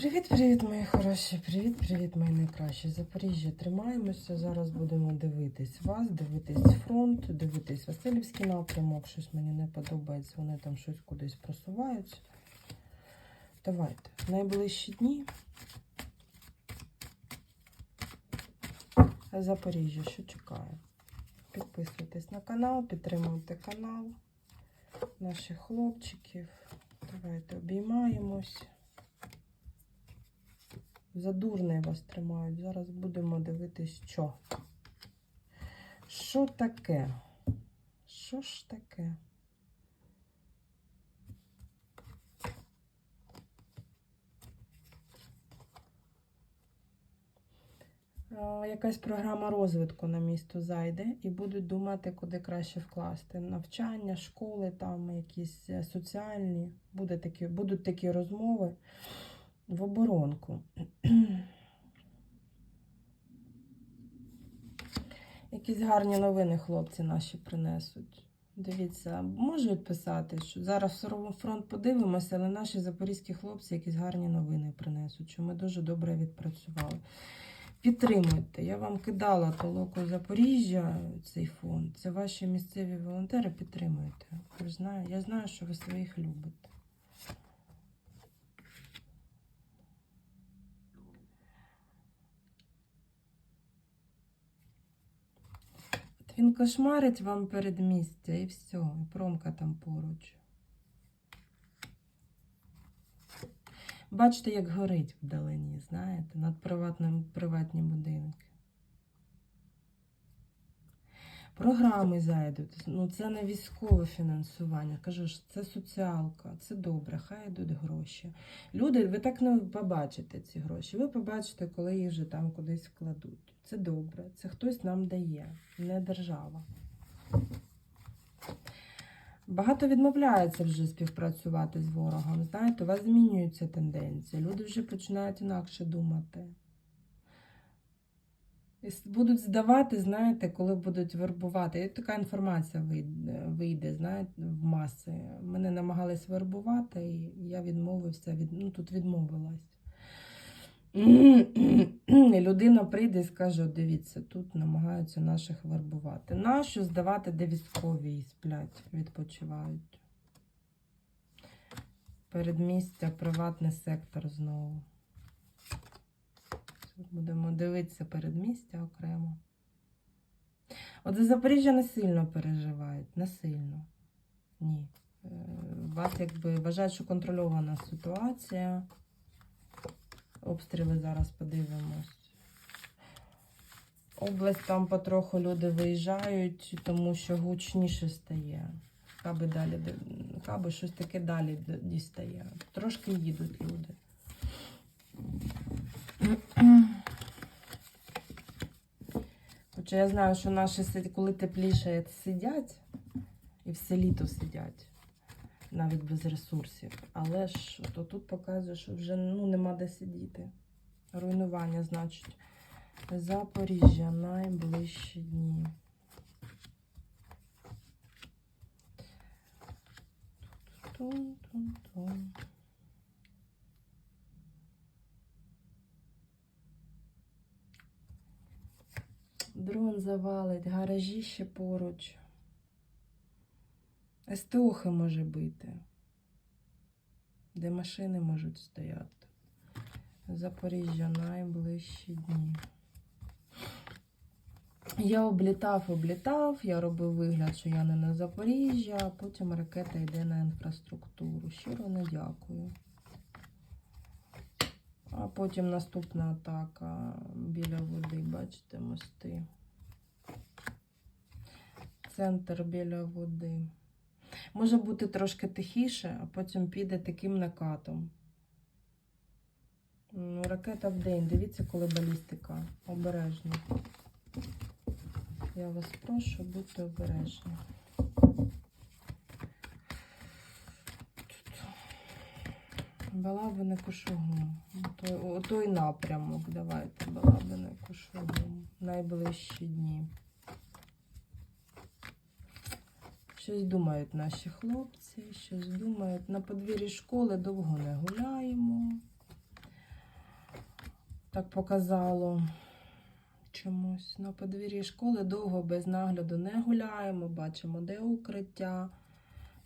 Привіт-привіт, мої хороші! Привіт-привіт, мої найкращі. Запоріжжя, тримаємося. Зараз будемо дивитись вас, дивитись фронт, дивитись Васильівський напрямок. Щось мені не подобається, вони там щось кудись просуваються. Давайте. Найближчі дні. Запоріжжя, що чекає? Підписуйтесь на канал, підтримуйте канал наших хлопчиків. Давайте обіймаємось. За дурне вас тримають. Зараз будемо дивитись, що. Що таке? Що ж таке? Якась програма розвитку на місто зайде і будуть думати, куди краще вкласти. Навчання, школи, там якісь е, соціальні. Буде такі, будуть такі розмови в оборонку. Якісь гарні новини хлопці наші принесуть. Дивіться, можуть писати, що зараз фронт подивимося, але наші запорізькі хлопці якісь гарні новини принесуть, що ми дуже добре відпрацювали. Підтримуйте. Я вам кидала толоку Запоріжжя, цей фонд. Це ваші місцеві волонтери. Підтримуйте. Ж знаю, я знаю, що ви своїх любите. Він кошмарить вам передмістя і все, і промка там поруч. Бачите, як горить вдалині, знаєте, над приватним, приватні будинки. Програми зайдуть. Ну, це не військове фінансування. Кажу ж, це соціалка, це добре, хай йдуть гроші. Люди, ви так не побачите ці гроші. Ви побачите, коли їх вже там кудись вкладуть. Це добре. Це хтось нам дає, не держава. Багато відмовляється вже співпрацювати з ворогом. Знаєте, у вас змінюються тенденції. Люди вже починають інакше думати. Будуть здавати, знаєте, коли будуть вербувати. І така інформація вийде знаєте, в маси. Мене намагались вербувати, і я відмовився, від, ну тут відмовилась. Людина прийде і скаже: дивіться, тут намагаються наших вербувати. Нащо здавати, де військові сплять, відпочивають? Передмістя, приватний сектор знову. Будемо дивитися передмістя окремо. От за Запоріжжя не сильно переживають, не сильно. Ні. Е, Вас якби вважають, що контрольована ситуація. Обстріли зараз подивимось. Область там потроху люди виїжджають, тому що гучніше стає. Каби далі, каби щось таке далі дістає. Трошки їдуть люди. Хоча я знаю, що наші, коли тепліше сидять, і все літо сидять, навіть без ресурсів. Але ж то тут показує, що вже ну, нема де сидіти. Руйнування, значить. Запоріжжя найближчі дні. Тун-тун-тун. Дрон завалить, гаражі ще поруч. СТОхи може бити, де машини можуть стояти. Запоріжжя найближчі дні. Я облітав, облітав, я робив вигляд, що я не на Запоріжжя, а потім ракета йде на інфраструктуру. Щиро не дякую. А потім наступна атака біля води, бачите, мости. Центр біля води. Може бути трошки тихіше, а потім піде таким накатом. Ну, ракета в день. Дивіться, коли балістика. Обережно. Я вас прошу, будьте обережні. Балабине кошугум. Той, о, той напрямок. Давайте, балабине кошугум. Найближчі дні. Щось думають наші хлопці, щось думають. На подвір'ї школи довго не гуляємо. так показало чомусь. На подвір'ї школи довго без нагляду не гуляємо, бачимо, де укриття.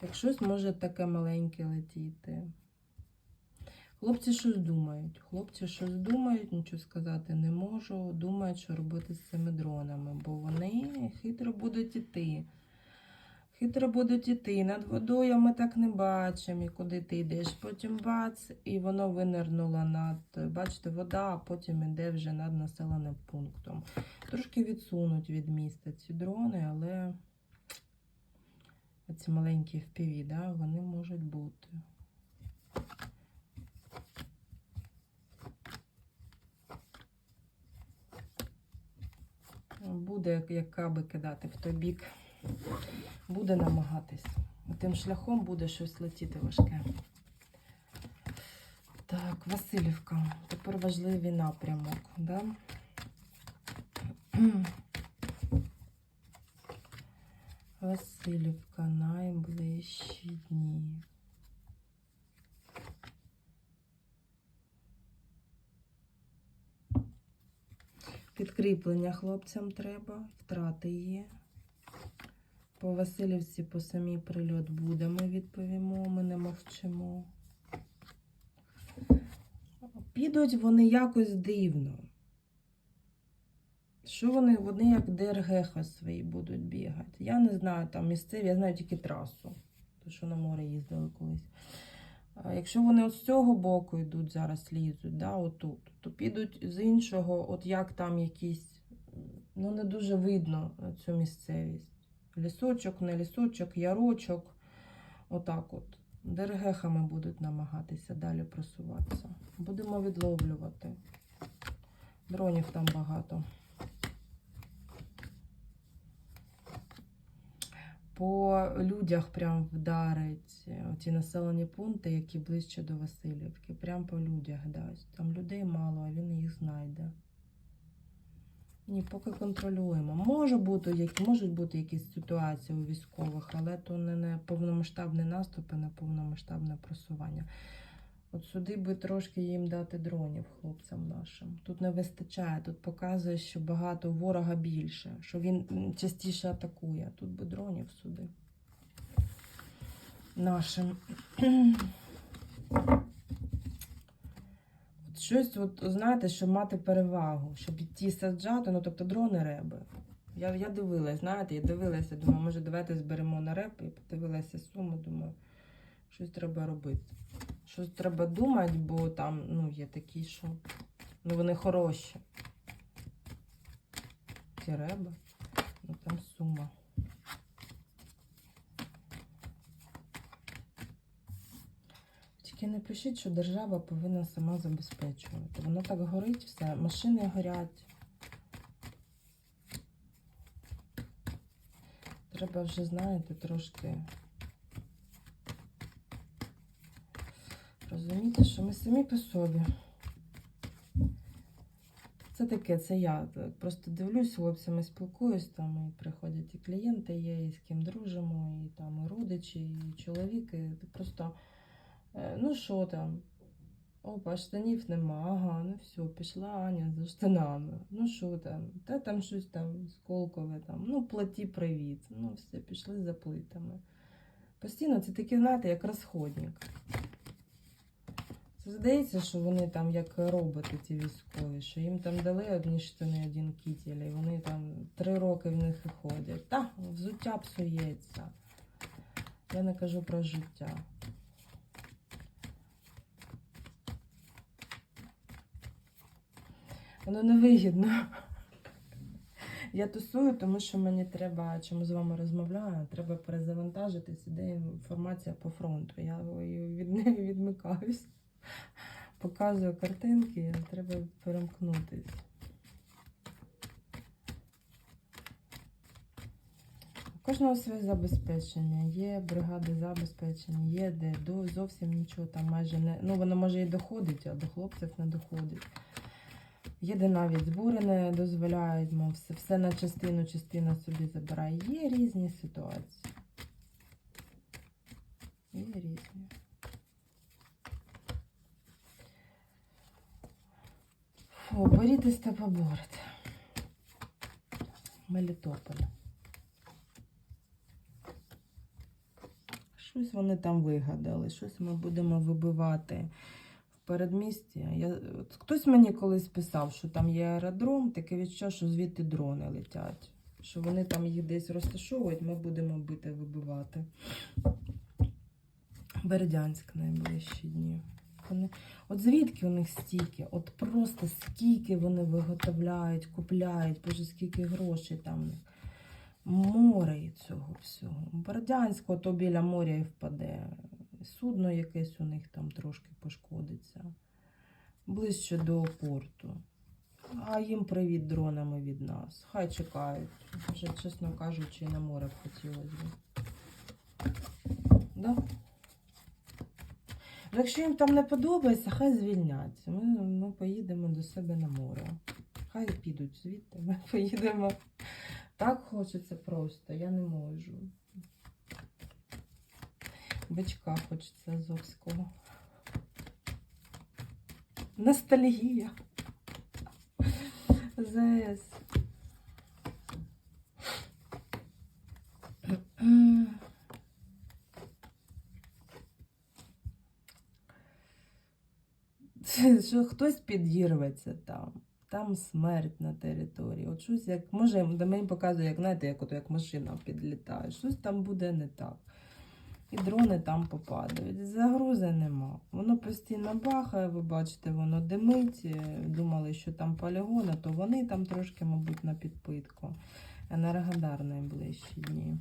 Як щось може таке маленьке летіти. Хлопці щось думають. Хлопці щось думають, нічого сказати не можу. Думають, що робити з цими дронами, бо вони хитро будуть іти. Хитро будуть іти. Над водою ми так не бачимо, і куди ти йдеш. Потім бац, і воно винирнуло над, бачите, вода, а потім іде вже над населеним пунктом. Трошки відсунуть від міста ці дрони, але ці маленькі впіві, да, вони можуть бути. Буде як- каби кидати в той бік. Буде намагатись. Тим шляхом буде щось летіти важке. Так, Васильівка. Тепер важливий напрямок. Да? Васильівка найближчі дні. Підкріплення хлопцям треба, втрати є. По Васильівці по самій прильот буде, ми відповімо, ми не мовчимо. Підуть вони якось дивно. Що вони, вони як ДРГХ свої будуть бігати. Я не знаю, там місцеві, я знаю тільки трасу, то що на море їздили колись. Якщо вони от з цього боку йдуть, зараз лізуть, да, отут, то підуть з іншого, от як там якісь, ну не дуже видно е, цю місцевість. Лісочок, не лісочок, ярочок. Отак от. Дергехами будуть намагатися далі просуватися. Будемо відловлювати. Дронів там багато. По людях прям вдарить ці населені пункти, які ближче до Васильівки. Прям по людях дасть. Там людей мало, а він їх знайде. Ні, поки контролюємо. Може бути, як, можуть бути якісь ситуації у військових, але то не, не повномасштабний наступ, і не повномасштабне просування. От сюди би трошки їм дати дронів хлопцям нашим. Тут не вистачає, тут показує, що багато ворога більше, що він частіше атакує. Тут би дронів сюди. Нашим. От щось, от, знаєте, щоб мати перевагу, щоб ті саджати, ну тобто дрони реби. Я, я дивилась, знаєте, я дивилася, думаю, може давайте зберемо на реп і подивилася суму, думаю, щось треба робити. Щось треба думати, бо там ну, є такі, що ну, вони хороші. Ті реби, ну там сума. Тільки не пишіть, що держава повинна сама забезпечувати. Воно так горить все, машини горять. Треба вже, знаєте, трошки розуміти, що ми самі по собі. Це таке, це я просто дивлюсь, хлопцями спілкуюсь, там і приходять і клієнти є, і з ким дружимо, і там і родичі, і чоловіки. Просто, е, ну що там? Опа, штанів нема, ага, ну все, пішла Аня за штанами. Ну що там? Та там щось там сколкове, там, ну платі привіт. Ну все, пішли за плитами. Постійно це такі, знаєте, як розходник. Здається, що вони там як роботи, ці військові, що їм там дали одні штани, один кітель, і вони там три роки в них і ходять. Та, взуття псується. Я не кажу про життя. Воно невигідно. Я тусую, тому що мені треба, чому з вами розмовляю, треба перезавантажитись, де інформація по фронту. Я від неї відмикаюсь. Показую картинки, треба перемкнутись. У кожного своє забезпечення. Є бригади забезпечення, є де до зовсім нічого там майже не. Ну, воно може і доходить, а до хлопців не доходить. Є де навіть збори не дозволяють, мов все, все на частину, частина собі забирає. Є різні ситуації. Є різні. О, борітесь та поборете. Мелітополь. Щось вони там вигадали, щось ми будемо вибивати в передмісті. Я, хтось мені колись писав, що там є аеродром, таке відчуття, що звідти дрони летять. Що вони там їх десь розташовують, ми будемо бити вибивати. Бердянськ найближчі дні. Вони... От звідки у них стільки? От просто скільки вони виготовляють, купляють, боже, скільки грошей там у них. Море цього всього. Бердянськ, то біля моря і впаде. Судно якесь у них там трошки пошкодиться. Ближче до порту. А їм привіт дронами від нас. Хай чекають. Вже, чесно кажучи, на море хотілося. Да? Якщо їм там не подобається, хай звільняться. Ми, ми поїдемо до себе на море. Хай підуть звідти, ми поїдемо. Так хочеться просто, я не можу. Бичка хочеться азовського. Ностальгія. ЗС. Що хтось підірветься там. Там смерть на території. От щось як може, мені показує, як знаєте, як, от, як машина підлітає. Щось там буде не так. І дрони там попадають. Загрози нема. Воно постійно бахає, ви бачите, воно димить. Е, Думали, що там полігон, а то вони там трошки, мабуть, на підпитку. Енергодар найближчі дні.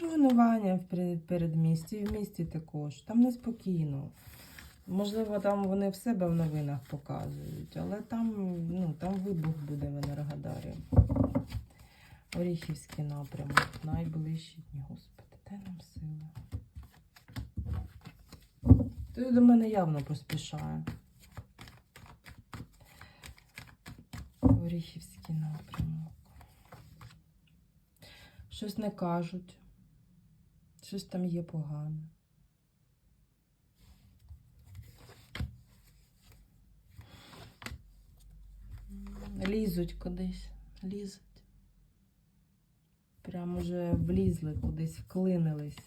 Руйнування в передмісті, і в місті також. Там неспокійно. Можливо, там вони в себе в новинах показують, але там, ну, там вибух буде в Енергодарі. Оріхівський напрямок, найближчі дні, господи, дай нам сили. Той до мене явно поспішає. Оріхівський напрямок. Щось не кажуть. Щось там є погане. Лізуть кудись, лізуть. Прям уже влізли кудись, вклинились.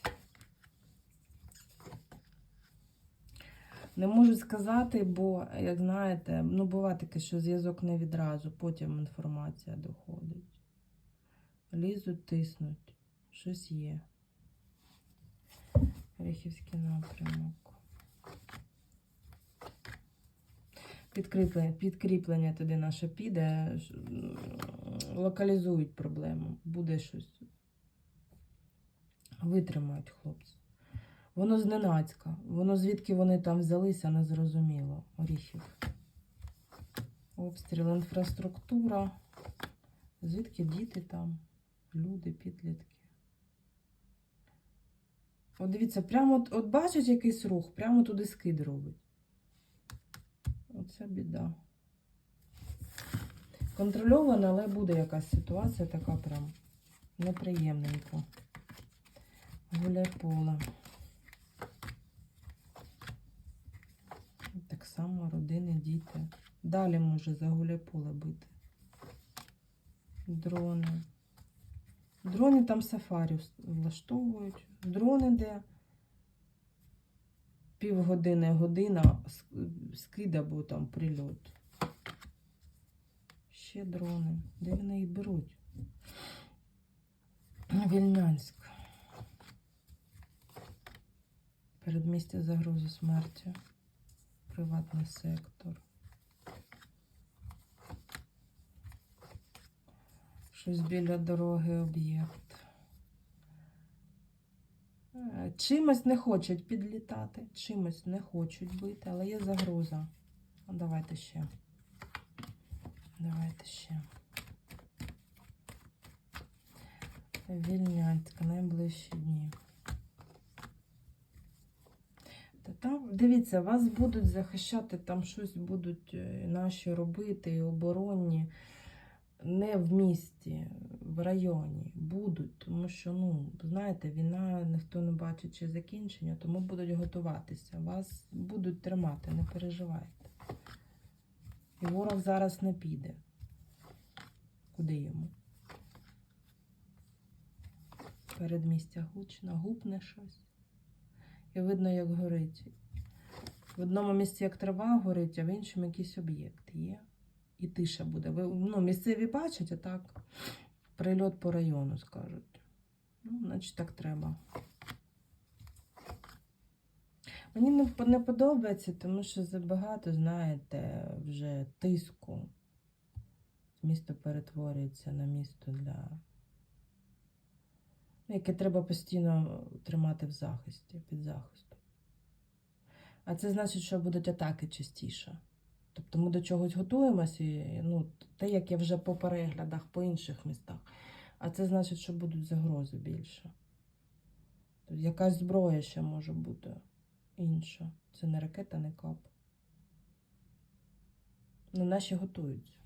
Не можу сказати, бо, як знаєте, ну буває таке, що зв'язок не відразу, потім інформація доходить. Лізуть, тиснуть. Щось є. Ріхівський напрямок. Підкріплення, підкріплення туди наше піде, локалізують проблему, буде щось. Витримають хлопці. Воно зненацька. Воно звідки вони там взялися, не зрозуміло. Оріхів. Обстріл, інфраструктура. Звідки діти там, люди, підлітки. От дивіться, прямо от, от бачить якийсь рух, прямо туди скид робить. Оце біда. Контрольована, але буде якась ситуація така прям неприємненька. Гуляй. Так само родини, діти. Далі може за гуляй бити. Дрони. Дрони там сафарі влаштовують. Дрони, де півгодини, година ск- скид або там прильот. Ще дрони. Де вони їх беруть? Вільнянськ. Передмістя загрози смерті. Приватний сектор. Щось біля дороги об'єкт. Е, Чимось не хочуть підлітати, чимось не хочуть бити, але є загроза. Давайте ще. Давайте ще. Вільнянська, найближчі дні. Та там, дивіться, вас будуть захищати, там щось будуть е, наші робити, і оборонні. Не в місті, в районі будуть, тому що, ну, знаєте, війна ніхто не бачить чи закінчення, тому будуть готуватися. Вас будуть тримати, не переживайте. І ворог зараз не піде. Куди йому? Передмістя гучно, гупне щось. І видно, як горить. В одному місці як трава горить, а в іншому якийсь об'єкт є. І тиша буде. Ви, ну, місцеві бачать, а так прильот по району скажуть. Ну, значить, так треба. Мені не, подобається, тому що забагато, знаєте, вже тиску. Місто перетворюється на місто для. ну, яке треба постійно тримати в захисті, під захистом. А це значить, що будуть атаки частіше. Тобто ми до чогось готуємося, і, ну, те, як я вже по переглядах по інших містах. А це значить, що будуть загрози більше. Тобто якась зброя ще може бути інша. Це не ракета, не кап. Ну, наші готуються.